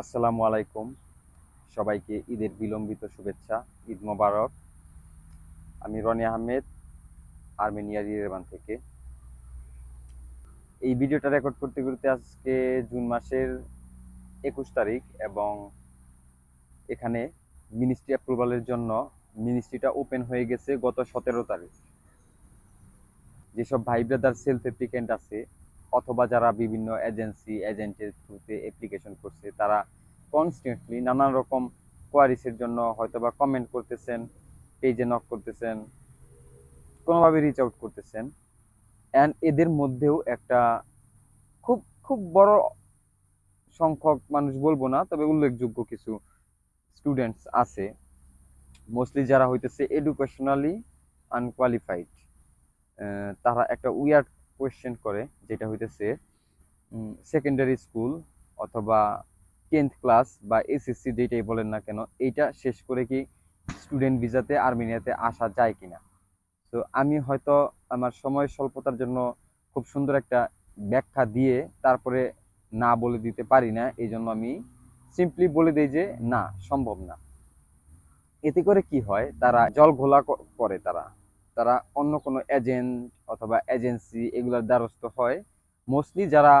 আসসালামু আলাইকুম। সবাইকে ঈদের বিলম্বিত শুভেচ্ছা, ঈদ মোবারক। আমি রনি আহমেদ আর্মেনিয়ার ইরেবান থেকে। এই ভিডিওটা রেকর্ড করতে করতে আজকে জুন মাসের একুশ তারিখ এবং এখানে মিনিস্ট্রি অ্যাপ্রুভালের জন্য মিনিস্ট্রিটা ওপেন হয়ে গেছে গত সতেরো তারিখ। যেসব ভাই ব্রাদার সেলফ অ্যাপ্লিকেন্ট আছে অথবা যারা বিভিন্ন এজেন্সি এজেন্টের থ্রুতে অ্যাপ্লিকেশন করছে, তারা কনস্ট্যান্টলি নানান রকম কোয়ারিসের জন্য হয়তো বা কমেন্ট করতেছেন পেজে নক করতেছেন, কোনোভাবে রিচ আউট করতেছেন। অ্যান্ড এদের মধ্যেও একটা খুব খুব বড় সংখ্যক মানুষ বলব না, তবে উল্লেখযোগ্য কিছু স্টুডেন্টস আছে। মোস্টলি যারা হইতেছে এডুকেশনালি আনকোয়ালিফাইড তারা একটা উইয়ার্ড কোয়েশ্চেন করে, যেটা হইতেছে সেকেন্ডারি স্কুল অথবা টেন্থ ক্লাস বা এসএসসি যেটাই বলেন না কেন, এইটা শেষ করে কি স্টুডেন্ট ভিসাতে আর্মেনিয়াতে আসা যায় কিনা? তো আমি হয়তো আমার সময় স্বল্পতার জন্য খুব সুন্দর একটা ব্যাখ্যা দিয়ে তারপরে না বলে দিতে পারি না এই জন্য আমি সিম্পলি বলে দিই যে, না, সম্ভব না। এতে করে কি হয়, তারা জল ঘোলা করে তারা। তারা অন্য কোনো এজেন্ট অথবা এজেন্সি এগুলোর দ্বারস্থ হয়। মোস্টলি যারা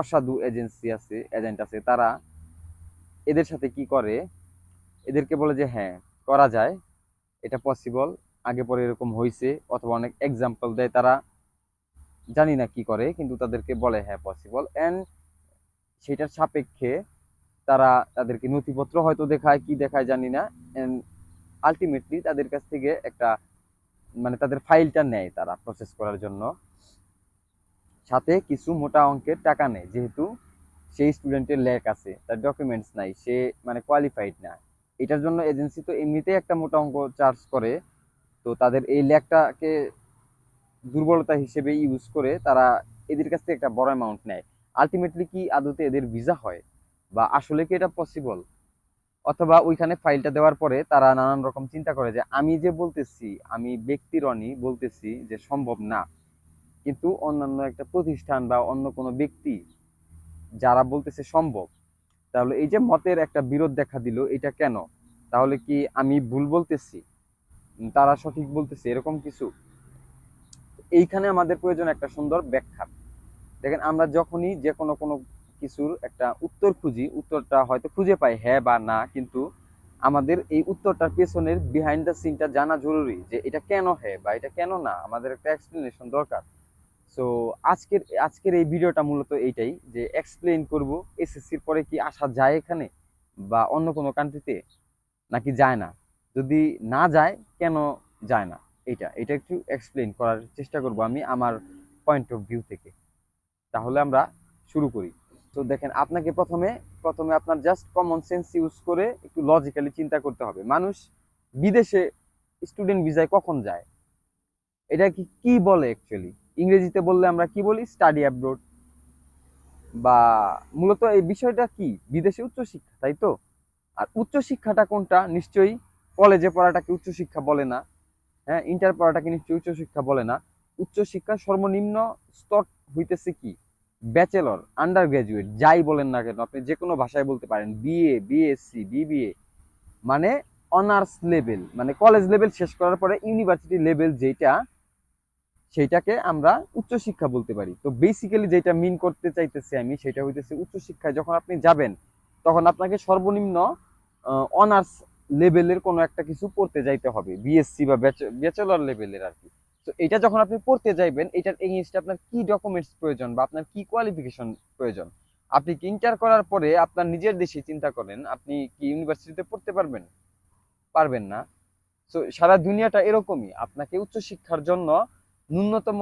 অসাধু এজেন্সি আছে এজেন্ট আছে, তারা এদের সাথে কি করে? এদেরকে বলে যে হ্যাঁ করা যায়। এটা পসিবল আগে পরে এরকম হয়েছে অথবা অনেক এক্সাম্পল দেয় তারা। জানি না কি করে, কিন্তু তাদেরকে বলে হ্যাঁ পসিবল অ্যান্ড সেটার সাপেক্ষে তারা তাদেরকে নথিপত্র হয়তো দেখায়, কি দেখায় জানি না। অ্যান্ড আলটিমেটলি তাদের কাছ থেকে একটা মানে তাদের ফাইলটা নেয় তারা প্রসেস করার জন্য। সাথে কিছু মোটা অঙ্কের টাকা নেয়, যেহেতু সেই স্টুডেন্টের ল্যাক আছে, তার ডকুমেন্টস নাই, সে মানে কোয়ালিফাইড না। এটার জন্য এজেন্সি তো এমনিতেই একটা মোটা অঙ্ক চার্জ করে, তো তাদের এই ল্যাকটাকে দুর্বলতা হিসেবে ইউজ করে তারা এদের কাছ থেকে একটা বড় অ্যামাউন্ট নেয়। আলটিমেটলি কি আদতে এদের ভিসা হয়? বা আসলে কি এটা পসিবল অথবা ওইখানে ফাইলটা দেওয়ার পরে তারা নানান রকম চিন্তা করে যে, আমি যে বলতেছি, আমি ব্যক্তি রনি বলতেছি যে সম্ভব না। কিন্তু অন্যান্য একটা প্রতিষ্ঠান বা অন্য কোনো ব্যক্তি যারা বলতেছে সম্ভব, তাহলে এই যে মতের একটা বিরোধ দেখা দিল, এটা কেন? তাহলে কি আমি ভুল বলতেছি? তারা সঠিক বলতেছে, এরকম কিছু? এইখানে আমাদের প্রয়োজন একটা সুন্দর ব্যাখ্যা। দেখেন, আমরা যখনই যে কোনো কোনো কিছুর একটা উত্তর খুঁজি, উত্তরটা হয়তো খুঁজে পাই হ্যাঁ বা না, কিন্তু আমাদের এই উত্তরটার পেছনের বিহাইন্ড দ্য সিনটা জানা জরুরি যে এটা কেন হ্যাঁ বা এটা কেন না, আমাদের একটা এক্সপ্লেনেশন দরকার। সো আজকের আজকের এই ভিডিওটা মূলত এইটাই যে এক্সপ্লেন করব এসএসসির পরে কি আসা যায় এখানে বা অন্য কোনো কান্ট্রিতে নাকি যায় না? যদি না যায়, কেন যায় না? এটা এটা একটু এক্সপ্লেন করার চেষ্টা করব আমি আমার পয়েন্ট অফ ভিউ থেকে। তাহলে আমরা শুরু করি। তো দেখেন, আপনাকে প্রথমে প্রথমে আপনার জাস্ট কমন সেন্স ইউজ করে একটু লজিক্যালি চিন্তা করতে হবে। মানুষ বিদেশে স্টুডেন্ট ভিসায় কখন যায়? এটা কি কি বলে অ্যাকচুয়ালি ইংরেজিতে বললে আমরা কি বলি? স্টাডি অ্যাব্রোড বা মূলত এই বিষয়টা কি? বিদেশে উচ্চশিক্ষা, তাই তো? আর উচ্চশিক্ষাটা কোনটা? নিশ্চয়ই কলেজে পড়াটাকে উচ্চশিক্ষা বলে না। হ্যাঁ ইন্টার পড়াটাকে নিশ্চয়ই উচ্চশিক্ষা বলে না। উচ্চশিক্ষার সর্বনিম্ন স্তর হইতেছে কি? ব্যাচেলর আন্ডার গ্রাজুয়েট যাই বলেন না কেন, আপনি যে কোনো ভাষায় বলতে পারেন বিএ বিএসসি বিবিএ মানে অনার্স লেভেল মানে কলেজ লেভেল শেষ করার পরে ইউনিভার্সিটি লেভেল যেটা সেইটাকে আমরা উচ্চশিক্ষা বলতে পারি। তো বেসিক্যালি যেটা মিন করতে চাইতেছি আমি, সেটা হইতেছে উচ্চশিক্ষায় যখন আপনি যাবেন, তখন আপনাকে সর্বনিম্ন অনার্স লেভেলের কোনো একটা কিছু পড়তে যাইতে হবে বিএসসি বা ব্যাচেলর লেভেলের আর কি। তো এটা যখন আপনি পড়তে যাইবেন, এটার এগেইনস্টে আপনার কি ডকুমেন্টস প্রয়োজন বা আপনার কি কোয়ালিফিকেশন প্রয়োজন? আপনি কি ইন্টার করার পরে আপনার নিজের দেশে চিন্তা করেন, আপনি কি ইউনিভার্সিটিতে পড়তে পারবেন? পারবেন না। তো সারা দুনিয়াটা এরকমই। আপনাকে উচ্চশিক্ষার জন্য ন্যূনতম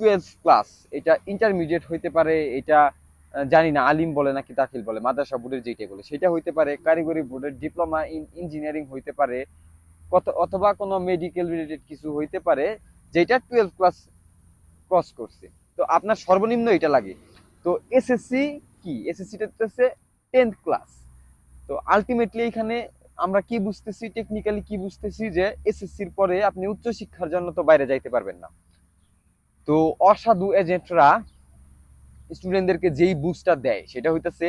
টুয়েলভ ক্লাস এটা ইন্টারমিডিয়েট হইতে পারে, এটা জানি না, আলিম বলে নাকি দাখিল বলে, মাদ্রাসা বোর্ডের যেটা বলে, সেটা হইতে পারে, কারিগরি বোর্ডের ডিপ্লোমা ইন ইঞ্জিনিয়ারিং হইতে পারে, কত, অথবা কোনো মেডিকেল রিলেটেড কিছু হইতে পারে যেটা টুয়েলভ ক্লাস ক্রস করছে। তো আপনার সর্বনিম্ন এটা লাগে। তো এসএসসি কি? এসএসসিটা হচ্ছে টেন্থ ক্লাস তো আলটিমেটলি এখানে আমরা কি বুঝতেছি? টেকনিক্যালি কি বুঝতেছি? যে এসএসসির পরে আপনি উচ্চশিক্ষার জন্য তো বাইরে যাইতে পারবেন না। তো অসাধু এজেন্টরা স্টুডেন্টদেরকে যেই বুস্টটা দেয়, সেটা হইতেছে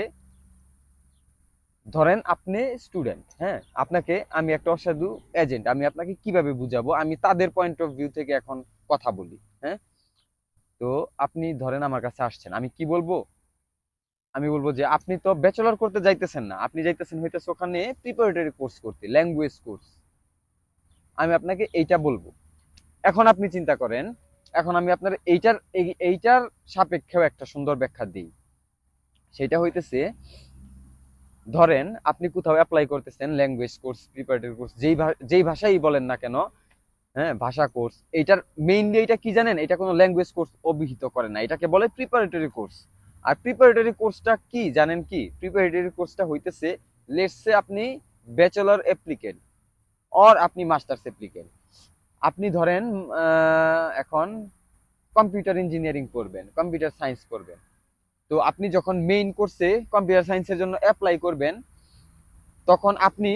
ধরেন আপনি স্টুডেন্ট হ্যাঁ? আপনাকে আমি একটা অসাধু এজেন্ট আমি আপনাকে কীভাবে বুঝাবো? আমি তাদের পয়েন্ট অফ ভিউ থেকে এখন কথা বলি হ্যাঁ? তো আপনি ধরেন আমার কাছে আসছেন, আমি কি বলব? আমি বলব যে, আপনি তো ব্যাচেলর করতে যাইতেছেন না, আপনি যাইতেছেন হইতেছে ওখানে প্রিপারেটরি কোর্স করতে ল্যাঙ্গুয়েজ কোর্স আমি আপনাকে এইটা বলব। এখন আপনি চিন্তা করেন, এখন আমি আপনার এইটার, এই- এইটার সাপেক্ষেও একটা সুন্দর ব্যাখ্যা দিই। সেটা হইতেছে ধরেন আপনি কোথাও অ্যাপ্লাই করতেছেন ল্যাঙ্গুয়েজ কোর্স প্রিপারেটরি কোর্স যেই যেই ভাষাই বলেন না কেন হ্যাঁ ভাষা কোর্স এইটার মেইনলি এটা কি জানেন? এটা কোনো ল্যাঙ্গুয়েজ কোর্স অভিহিত করে না, এটাকে বলে প্রিপারেটরি কোর্স আর প্রিপারেটরি কোর্সটা কি জানেন কি? প্রিপারেটরি কোর্সটা হইতেছে লেটসে আপনি ব্যাচেলর অ্যাপ্লিকেন্ট অর আপনি মাস্টার্স অ্যাপ্লিকেন্ট আপনি ধরেন এখন কম্পিউটার ইঞ্জিনিয়ারিং করবেন কম্পিউটার সায়েন্স করবেন। তো আপনি যখন মেইন কোর্সে কম্পিউটার সায়েন্সের জন্য অ্যাপ্লাই করবেন, তখন আপনি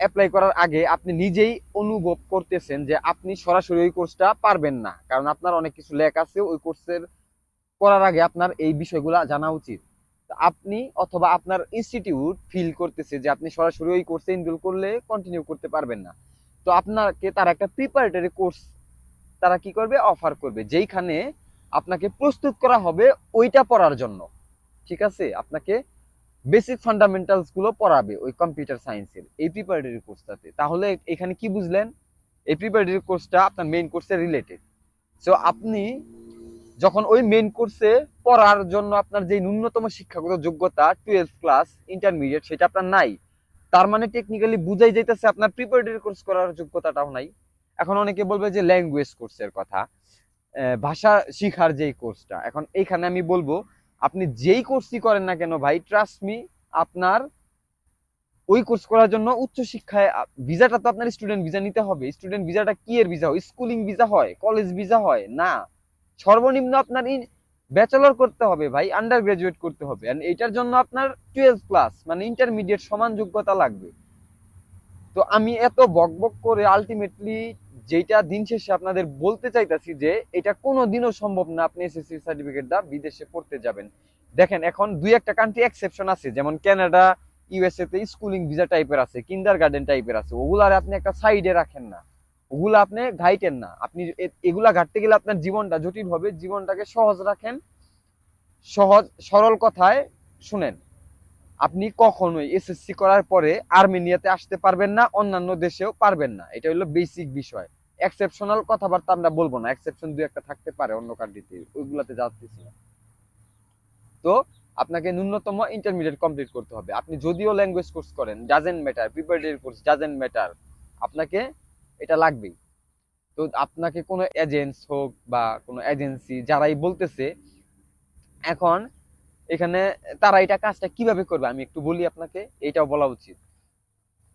অ্যাপ্লাই করার আগে আপনি নিজেই অনুভব করতেছেন যে আপনি সরাসরি ওই কোর্সটা পারবেন না। কারণ আপনার অনেক কিছু লেখ আছে, ওই কোর্সের করার আগে আপনার এই বিষয়গুলো জানা উচিত। আপনি অথবা আপনার ইনস্টিটিউট ফিল করতেছে যে আপনি সরাসরি ওই কোর্সে এনরোল করলে কন্টিনিউ করতে পারবেন না। তো আপনাকে তারা একটা প্রিপারেটরি কোর্স তারা কি করবে? অফার করবে। যেইখানে আপনাকে প্রস্তুত করা হবে ওইটা পড়ার জন্য। ঠিক আছে? আপনাকে বেসিক ফান্ডামেন্টালসগুলো পড়াবে ওই কম্পিউটার সায়েন্সের এই প্রিপারেটরি কোর্সটাতে তাহলে এখানে কি বুঝলেন? এই প্রিপারেটরি কোর্সটা আপনার মেইন কোর্সে রিলেটেড সো আপনি যখন ওই মেইন কোর্সে পড়ার জন্য আপনার যে ন্যূনতম শিক্ষাগত যোগ্যতা টুয়েলভ ক্লাস ইন্টারমিডিয়েট সেটা আপনার নাই। তার মানে টেকনিক্যালি বুঝাই যাইতেছে আপনার প্রিপারেটরি কোর্স করার যোগ্যতাটাও নাই। এখন অনেকে বলবে যে ল্যাঙ্গুয়েজ কোর্সের কথা। ভাষা শিখার যেই কোর্সটা এখন এইখানে আমি বলব, আপনি যেই কোর্সই করেন না কেন ভাই ট্রাস্ট মি আপনার ওই কোর্স করার জন্য উচ্চ শিক্ষায় ভিসাটা তো আপনার স্টুডেন্ট ভিসা নিতে হবে। স্টুডেন্ট ভিসাটা কি এর ভিসা হয় স্কুলিং ভিসা হয় কলেজ ভিসা হয়, না। সর্বনিম্ন আপনার ব্যাচেলর করতে হবে ভাই আন্ডার গ্রাজুয়েট করতে হবে। and এটার জন্য আপনার টুয়েলভ ক্লাস মানে ইন্টারমিডিয়েট সমান যোগ্যতা লাগবে। তো আমি এত বকবক করে আলটিমেটলি যেটা দিন শেষে আপনাদের বলতে চাইতাছি যে এটা কোনো দিনও সম্ভব না আপনি এসএসসি সার্টিফিকেট দা বিদেশে পড়তে যাবেন। দেখেন, এখন দুই একটা কান্ট্রি এক্সেপশন আছে, যেমন কানাডা ইউএসএ তে স্কুলিং ভিসা টাইপের আছে কিন্ডার গার্ডেন টাইপের আছে ওগুলো আর আপনি একটা সাইডে রাখেন না। ওগুলো আপনি ঘাইটেন না। আপনি এগুলা ঘাটতে গেলে আপনার জীবনটা জটিল হবে, জীবনটাকে সহজ রাখেন, সহজ, সরল কথায় শুনেন। আপনি কখনোই এসএসসি করার পরে আর্মেনিয়াতে আসতে পারবেন না, অন্যান্য দেশেও পারবেন না। এটা হলো বেসিক বিষয়। এক্সেপশনাল কথাবার্তা আমরা বলব না। এক্সেপশন দুই একটা থাকতে পারে অন্য কান্ট্রিতে ওইগুলাতে যাচ্ছি না। তো আপনাকে ন্যূনতম ইন্টারমিডিয়েট কমপ্লিট করতে হবে। আপনি যদিও ল্যাঙ্গুয়েজ কোর্স করেন doesn't matter preparatory course doesn't matter আপনাকে এটা লাগবেই। তো আপনাকে কোনো এজেন্টস হোক বা কোনো এজেন্সি যারাই বলতেছে, এখন এখানে তারা এটা কাজটা কীভাবে করবে আমি একটু বলি আপনাকে, এটাও বলা উচিত।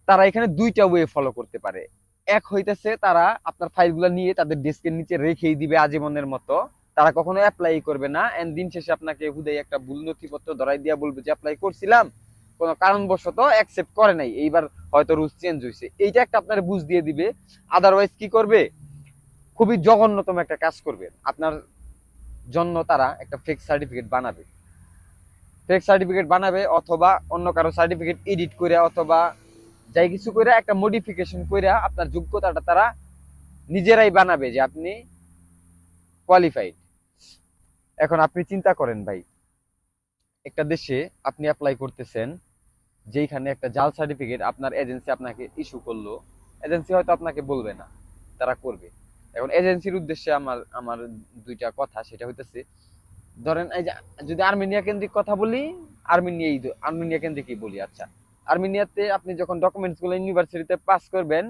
তারা এখানে দুইটা ওয়ে ফলো করতে পারে। এক হইতেছে তারা আপনার ফাইলগুলো নিয়ে তাদের ডেস্কের নিচে রেখেই দিবে আজীবনের মতো। তারা কখনো অ্যাপ্লাই করবে না। এন্ড দিন শেষে আপনাকে হুদাই একটা ভুল নথিপত্র ধরাই দিয়া বলবে যে অ্যাপ্লাই করছিলাম। কোনো কারণবশত অ্যাকসেপ্ট করে নাই। এইবার হয়তো রুলস চেঞ্জ হয়েছে এইটা একটা আপনার বুঝ দিয়ে দিবে। আদারওয়াইজ কি করবে? খুবই জঘন্যতম একটা কাজ করবে। আপনার জন্য তারা একটা ফেক সার্টিফিকেট বানাবে। ফেক সার্টিফিকেট বানাবে অথবা অন্য কারও সার্টিফিকেট এডিট করে অথবা যাই কিছু করে একটা মডিফিকেশন করে আপনার যোগ্যতাটা তারা নিজেরাই বানাবে যে আপনি কোয়ালিফাইড এখন আপনি চিন্তা করেন ভাই, একটা দেশে আপনি অ্যাপ্লাই করতেছেন, যেইখানে একটা জাল সার্টিফিকেট আপনার এজেন্সি আপনাকে ইস্যু করল এজেন্সি হয়তো আপনাকে বলবে না, তারা করবে। এখন এজেন্সির উদ্দেশ্যে আমার আমার দুইটা কথা, সেটা হইতেছে, ধরেন এই যে, যদি আর্মেনিয়া কেন্দ্রিক কথা বলি আর্মেনিয়াই আর্মেনিয়া কেন্দ্রিকই বলি আচ্ছা। আর্মেনিয়াতে আপনি যখন ডকুমেন্টসগুলো ইউনিভার্সিটিতে পাস করবেন,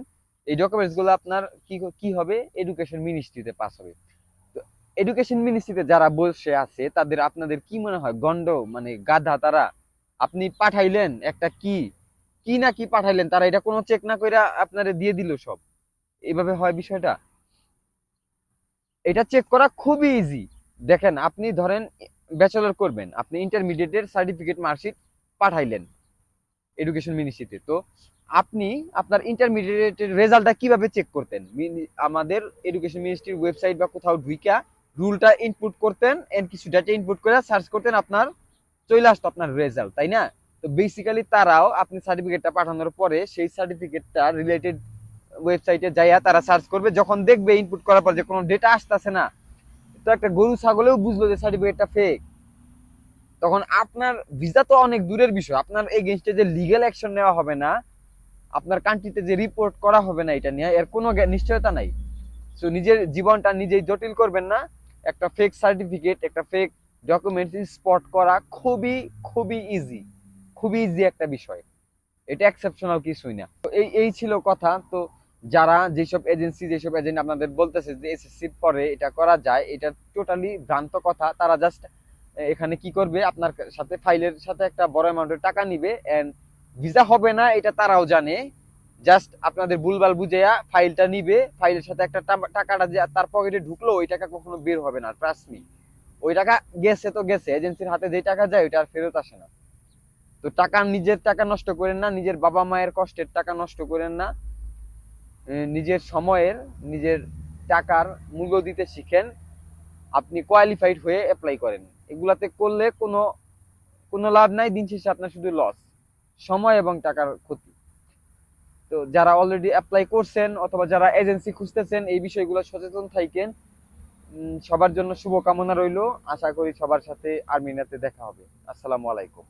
এই ডকুমেন্টসগুলো আপনার কি কি হবে? এডুকেশন মিনিস্ট্রিতে পাস হবে। তো এডুকেশন মিনিস্ট্রিতে যারা বসে আছে, তাদের আপনাদের কি মনে হয়? গন্ড মানে গাধা তারা? আপনি পাঠাইলেন একটা কি? কি না কি পাঠাইলেন? তারা এটা কোনো চেক না কইরা আপনারে দিয়ে দিল সব। এভাবে হয় বিষয়টা? এটা চেক করা খুবই ইজি দেখেন, আপনি ধরেন ব্যাচেলর করবেন, আপনি ইন্টারমিডিয়েটের সার্টিফিকেট মার্কশিট পাঠাইলেন। এডুকেশন মিনিস্ট্রিতে তো আপনি আপনার ইন্টারমিডিয়েটের রেজাল্টটা কীভাবে চেক করতেন? আমাদের এডুকেশন মিনিস্ট্রির ওয়েবসাইট বা কোথাও ঢুইকা রুলটা ইনপুট করতেন এন্ড কিছু ডাটা ইনপুট করে সার্চ করতেন আপনার চলে আসতো আপনার রেজাল্ট তাই না? তো বেসিক্যালি তারাও আপনি সার্টিফিকেটটা পাঠানোর পরে সেই সার্টিফিকেটটা রিলেটেড ওয়েবসাইটে যাইয়া তারা সার্চ করবে। যখন দেখবে ইনপুট করার পর যে কোনো ডেটা আসতেছে না, তো একটা গরু, ছাগলেও বুঝলো যে সার্টিফিকেটটা ফেক তখন আপনার ভিসা তো অনেক দূরের বিষয়। আপনার এগেনস্টে যে লিগ্যাল অ্যাকশন নেওয়া হবে না, আপনার কান্ট্রিতে যে রিপোর্ট করা হবে না এটা নিয়ে, এর কোনো নিশ্চয়তা নাই। সো নিজের জীবনটা নিজেই জটিল করবেন না। একটা ফেক সার্টিফিকেট একটা ফেক ডকুমেন্ট স্পট করা খুবই খুবই ইজি খুবই ইজি একটা বিষয়। এটা এক্সেপশনাল কিছুই না। তো এই এই ছিল কথা। তো যারা যেসব এজেন্সি যেসব এজেন্ট আপনাদের বলতেছে যে এসএসসি পরে এটা করা যায়, এটা টোটালি ভ্রান্ত কথা। তারা জাস্ট এখানে কি করবে? আপনার সাথে ফাইলের সাথে একটা বড় অ্যামাউন্টের টাকা নিবে এন্ড ভিসা হবে না, এটা তারাও জানে। জাস্ট আপনাদের ভুলভাল বুঝেয়া ফাইলটা নিবে ফাইলের সাথে একটা টাকাটা যে তার পকেটে ঢুকলো, ওই টাকা কখনো বের হবে না ট্রাস্ট ওই টাকা গেছে তো গেছে এজেন্সির হাতে যে টাকা যায়, ওইটা আর ফেরত আসে না। তো টাকা নিজের টাকা নষ্ট করেন না, নিজের বাবা মায়ের কষ্টের টাকা নষ্ট করেন না। নিজের সময়ের, নিজের টাকার মূল্য দিতে শিখেন। আপনি কোয়ালিফাইড হয়ে অ্যাপ্লাই করেন। এগুলাতে করলে কোনো কোনো লাভ নাই, দিন শেষে আপনার শুধু লস সময় এবং টাকার ক্ষতি। তো যারা অলরেডি অ্যাপ্লাই করছেন অথবা যারা এজেন্সি খুঁজতেছেন, এই বিষয়গুলো সচেতন থাকেন সবার জন্য শুভকামনা রইল। আশা করি সবার সাথে আর্মিনাতে দেখা হবে। আসসালামু আলাইকুম।